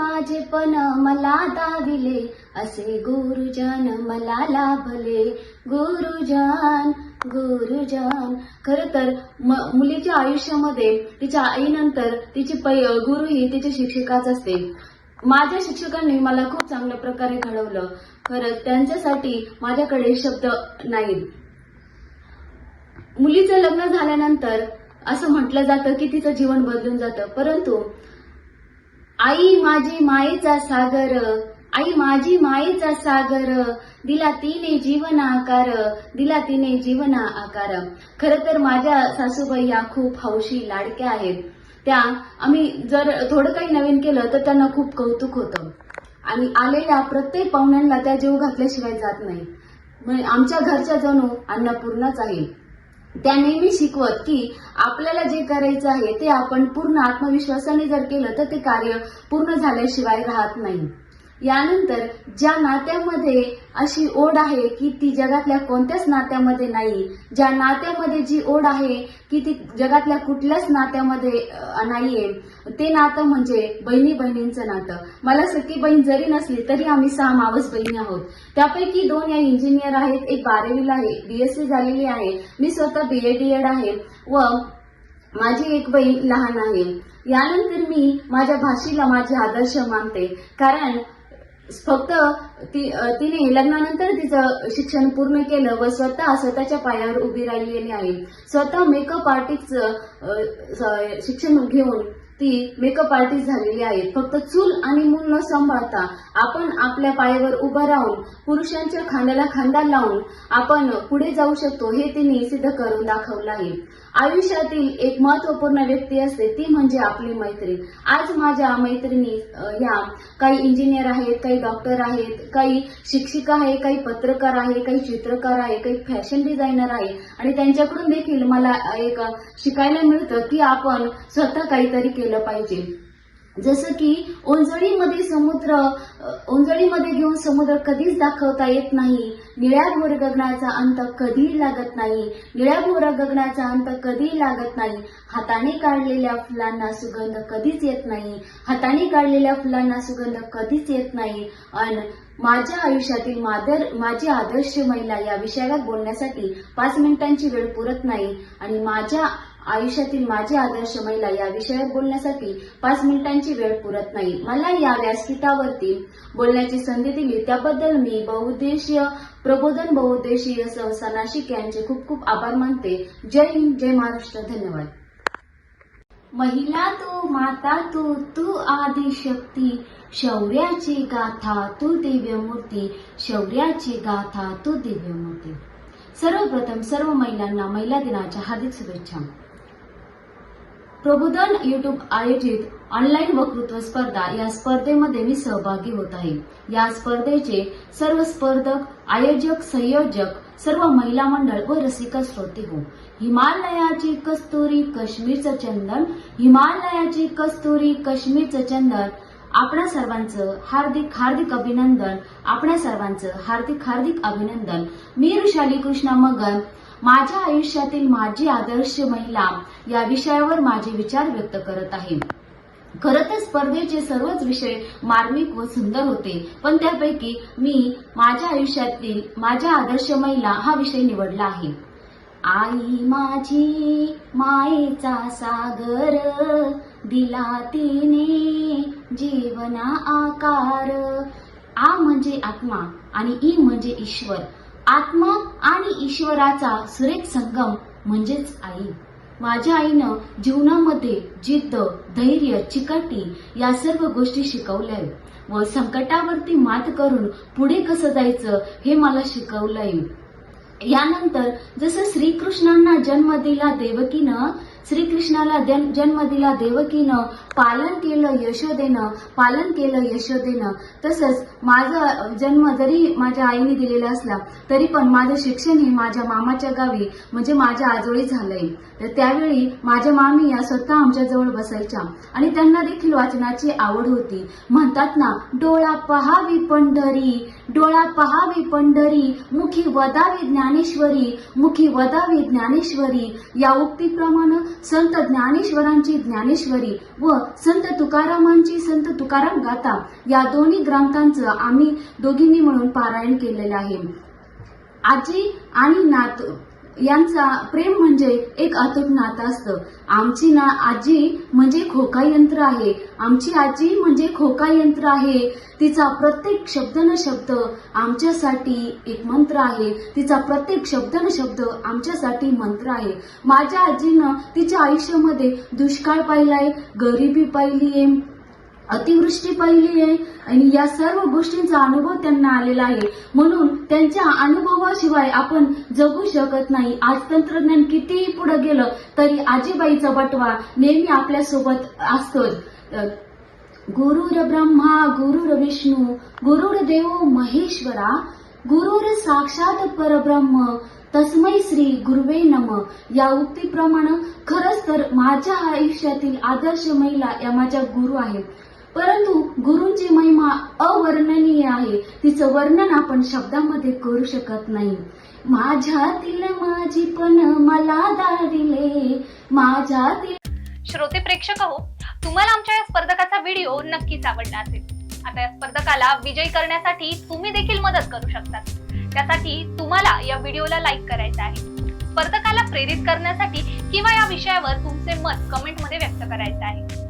माझेपण मला दाविले. असे गुरुजन मला लाभले. गुरुजन गुरुजन. खर तर मुलीच्या आयुष्यामध्ये तिच्या आईनंतर तिची पै गुरु ही तिची शिक्षिकाच असते. माझ्या शिक्षकांनी मला खूप चांगल्या प्रकारे घडवलं. खरंच त्यांच्यासाठी माझ्याकडे शब्द नाहीत. मुलीचं लग्न झाल्यानंतर असं म्हटलं जातं की तिचं जीवन बदलून जातं. परंतु आई माझी मायेचा सागर आई माझी मायेचा सागर दिला तिने जीवन आकार दिला तिने जीवन आकार. खरं तर माझ्या सासूबाई या खूप हौशी लाडक्या आहेत. त्या आम्ही जर थोडं काही नवीन केलं तर त्यांना खूप कौतुक होतं. आणि आलेल्या प्रत्येक पाहुण्यांना त्या जीव घातल्याशिवाय जात नाही. म्हणजे आमच्या घरच्या जणू अन्नपूर्णच आहे. त्या नेहमी शिकवत की आपल्याला जे करायचं आहे ते आपण पूर्ण आत्मविश्वासाने जर केलं तर ते कार्य पूर्ण झाल्याशिवाय राहत नाही. यानंतर ज्या नात्यामध्ये अशी ओढ आहे की ती जगातल्या कोणत्याच नात्यामध्ये नाही ज्या नात्यामध्ये जी ओढ आहे की ती जगातल्या कुठल्याच नात्यामध्ये नाहीये ते नातं म्हणजे बहिणी बहिणींचं नातं. मला सखी बहीण जरी नसली तरी आम्ही सहा मावस बहिणी आहोत. त्यापैकी दोन या इंजिनियर आहेत एक बारावीला आहे बीएससी झालेली आहे मी स्वतः बीएडीएड आहे व माझी एक बहीण लहान आहे. यानंतर मी माझ्या भाषेला माझे आदर्श मानते. कारण फक्त ती तिने लग्नानंतर तिचं शिक्षण पूर्ण केलं व स्वतः स्वतःच्या पायावर उभी राहिलेली आहे. स्वतः मेकअप आर्टिस्ट शिक्षण घेऊन ती मेकअप आर्टिस्ट झालेली आहे. फक्त चूल आणि मूल न सांभाळता आपण आपल्या पायावर उभा राहून पुरुषांच्या खांद्याला खांदा लावून आपण पुढे जाऊ शकतो हे तिने सिद्ध करून दाखवलं आहे. आयुष्यातील एक महत्त्वपूर्ण व्यक्ती असते ती म्हणजे आपली मैत्रीण आज माझ्या मैत्रिणी या ह्या काही इंजिनियर आहेत काही डॉक्टर आहेत काही शिक्षिका आहे काही पत्रकार आहे काही चित्रकार आहे काही फॅशन डिझायनर आहे आणि त्यांच्याकडून देखील मला एक शिकायला मिळतं की आपण स्वतः काहीतरी केलं पाहिजे. जसं की ओंजळीमध्ये समुद्र ओंजळीमध्ये घेऊन समुद्र कधीच दाखवता येत नाही. निळ्या भोर गगनाचा अंत कधीही लागत नाही. निळ्या भोर गगनाचा अंत कधीही लागत नाही. हाताने काढलेल्या फुलांना सुगंध कधीच येत नाही. हाताने काढलेल्या फुलांना सुगंध कधीच येत नाही. आणि माझ्या आयुष्यातील मादर माझी आदर्श महिला या विषयावर बोलण्यासाठी पाच मिनिटांची वेळ पुरत नाही. आणि माझ्या आयुष्यातील माझी आदर्श महिला या विषयावर बोलण्यासाठी पाच मिनिटांची वेळ पुरत नाही. मला या व्यासपीठावरती बोलण्याची संधी दिली. त्याबद्दल मी बहुउद्देशीय प्रबोधन बहुउद्देशीय संस्था नाशिक यांचे खूप खूप आभार मानते. जय हिंद जय महाराष्ट्र. धन्यवाद. महिला तू माता तू तू आदी शक्ती शौर्याची गाथा तू दिव्य मूर्ती शौर्याची गाथा तू दिव्य मूर्ती सर्वप्रथम सर्व महिलांना महिला दिनाच्या हार्दिक शुभेच्छा. प्रबोधन युट्यूब आयोजित ऑनलाईन वक्तृत्व स्पर्धा या स्पर्धेमध्ये मी सहभागी होत आहे. या स्पर्धेचे सर्व स्पर्धक आयोजक संयोजक सर्व महिला मंडळ व रसिका श्रोते हो हिमालयाची कस्तुरी काश्मीरचं चंदन हिमालयाची कस्तुरी काश्मीरचं चंदन आपणा सर्वांचं हार्दिक हार्दिक अभिनंदन आपणा सर्वांचं हार्दिक हार्दिक अभिनंदन. मी ऋषाली कृष्णा मगन माझ्या आयुष्यातील माझी आदर्श महिला या विषयावर माझे विचार व्यक्त करत आहे. खरं तर स्पर्धेचे सर्वच विषय मार्मिक व सुंदर होते पण त्यापैकी मी माझ्या आयुष्यातील माझ्या आदर्श महिला हा विषय निवडला आहे. आई माझी मायेचा सागर दिला तिने जीवना आकार. आ म्हणजे आत्मा आणि ई म्हणजे ईश्वर. आत्मा आणि ईश्वराचा सुरेख संगम म्हणजेच आई. माझ्या आईनं जीवनामध्ये जिद्द धैर्य चिकाटी या सर्व गोष्टी शिकवल्या व संकटावरती मात करून पुढे कसं जायचं हे मला शिकवलंय. यानंतर जसं श्रीकृष्णांना जन्म दिला देवकीनं श्रीकृष्णाला जन- जन्म दिला देवकीनं पालन केलं यशोदेनं पालन केलं यशोदेनं. तसंच माझा जन्म जरी माझ्या आईने दिलेला असला तरी पण माझं शिक्षण हे माझ्या मामाच्या गावी म्हणजे माझ्या आजोळी झालंय. तर त्यावेळी माझ्या मामी या स्वतः आमच्या जवळ बसायच्या आणि त्यांना देखील वाचनाची आवड होती. म्हणतात ना डोळा पहावी पंढरी डोळा पहावी पंढरी मुखी वदावी ज्ञानेश्वरी मुखी वदावी ज्ञानेश्वरी या उक्तीप्रमाणे संत ज्ञानेश्वरांची ज्ञानेश्वरी व संत तुकारामांची संत तुकाराम गाथा या दोन्ही ग्रंथांचं आम्ही दोघींनी म्हणून पारायण केलेलं आहे. आजी आणि नात यांचा प्रेम म्हणजे एक अतूट नातं असतं. आमची ना आजी म्हणजे खोका यंत्र आहे. आमची आजी म्हणजे खोका यंत्र आहे. तिचा प्रत्येक शब्द न शब्द आमच्यासाठी एक मंत्र आहे. तिचा प्रत्येक शब्द न शब्द आमच्यासाठी मंत्र आहे. माझ्या आजीनं तिच्या आयुष्यामध्ये दुष्काळ पाहिलाय गरिबी पाहिली आहे अतिवृष्टी पाहिली आहे आणि या सर्व गोष्टींचा अनुभव त्यांना आलेला आहे. म्हणून त्यांच्या अनुभवाशिवाय आपण जगू शकत नाही. आज तंत्रज्ञान कितीही पुढे गेलं तरी आजीबाईचा बटवा नेहमी आपल्यासोबत असतोच गुरुर ब्रह्मा गुरुर विष्णू गुरुर देव महेश्वरा गुरुर साक्षात परब्रह्म तस्मै श्री गुरुवे नम. या उक्तीप्रमाणे खरंच तर माझ्या आयुष्यातील आदर्श महिला या माझ्या गुरु आहेत. परंतु गुरुंची महिमा अवर्णनीय आहे. तिचं वर्णन आपण शब्दामध्ये करू शकत नाही. माझ्यातील माझी पण मला दाडिले माझ्यातील श्रोते प्रेक्षक हो तुम्हाला आमच्या या स्पर्धकाचा व्हिडिओ नक्कीच आवडला असेल. आता या स्पर्धकाला विजयी करण्यासाठी तुम्ही देखील मदत करू शकता त्यासाठी तुम्हाला या व्हिडिओला लाईक करायचं आहे. स्पर्धकाला प्रेरित करण्यासाठी किंवा या विषयावर तुमचे मत कमेंटमध्ये व्यक्त करायचं आहे.